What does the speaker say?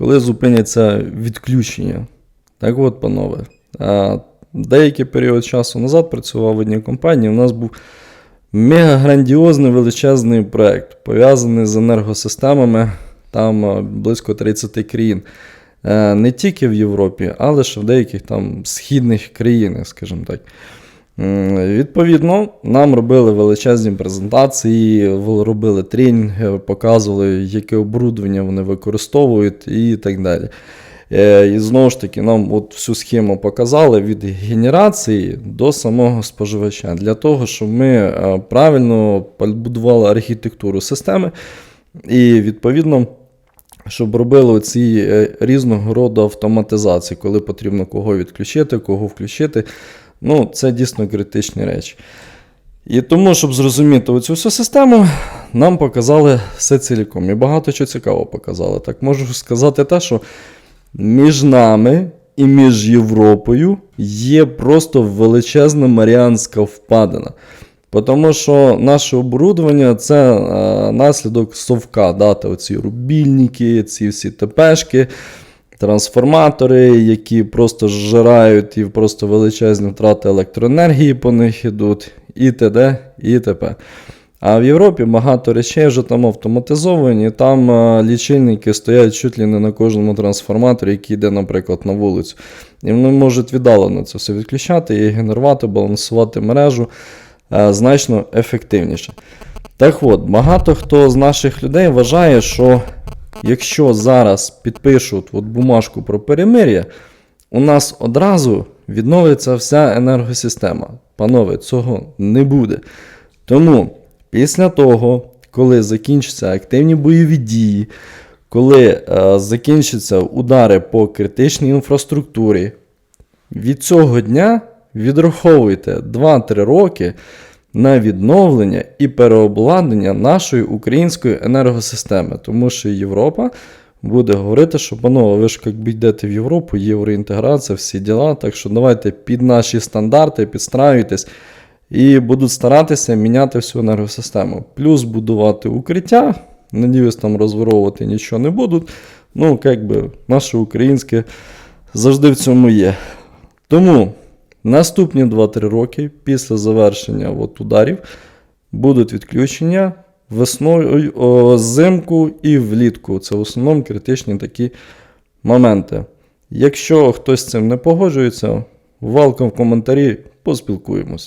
коли зупиняться відключення. Так от, панове, деякий період часу назад працював в одній компанії. У нас був мега-грандіозний величезний проєкт, пов'язаний з енергосистемами, там близько 30 країн. Е, Не тільки в Європі, але ще в деяких там східних країнах, скажімо так. Відповідно, нам робили величезні презентації, робили тренінги, показували, яке оборудовання вони використовують і так далі. Е, І знову ж таки, нам от всю схему показали від генерації до самого споживача, для того, щоб ми е, правильно побудували архітектуру системи і відповідно. Щоб робили ці е, різного роду автоматизації, коли потрібно кого відключити, кого включити. Ну, це дійсно критичні речі. І тому, щоб зрозуміти оцю всю систему, нам показали все ціліком. І багато чого цікавого показали. Так можу сказати те, що між нами і між Європою є просто величезна Маріанська впадина. Тому що наше оборудовання це е, наслідок совка, дати оці рубільники, ці всі ТПшки, трансформатори, які просто зжирають і просто величезні втрати електроенергії по них ідуть, і т.д. і т.п. А в Європі багато речей вже там автоматизовані, там е, лічильники стоять чуть ли не на кожному трансформаторі, який йде, наприклад, на вулицю. І вони можуть віддалено це все відключати і генерувати, балансувати мережу е, значно ефективніше. Так от, багато хто з наших людей вважає, що якщо зараз підпишуть от бумажку про перемир'я, у нас одразу відновиться вся енергосистема. Панове, цього не буде. Тому після того, коли закінчаться активні бойові дії, коли е, закінчаться удари по критичній інфраструктурі, від цього дня відраховуйте 2-3 роки на відновлення і переобладнання нашої української енергосистеми, тому що Європа буде говорити, що панове, ви ж якби йдете в Європу, євроінтеграція, всі діла. Так що давайте під наші стандарти підстраюйтесь і будуть старатися міняти всю енергосистему. Плюс будувати укриття. Надіюсь, там розворовувати нічого не будуть. Ну, як наше українське завжди в цьому є. Тому наступні 2-3 роки після завершення от ударів будуть відключення весною, зимку і влітку. Це в основному критичні такі моменти. Якщо хтось з цим не погоджується, валком в коментарі поспілкуємось.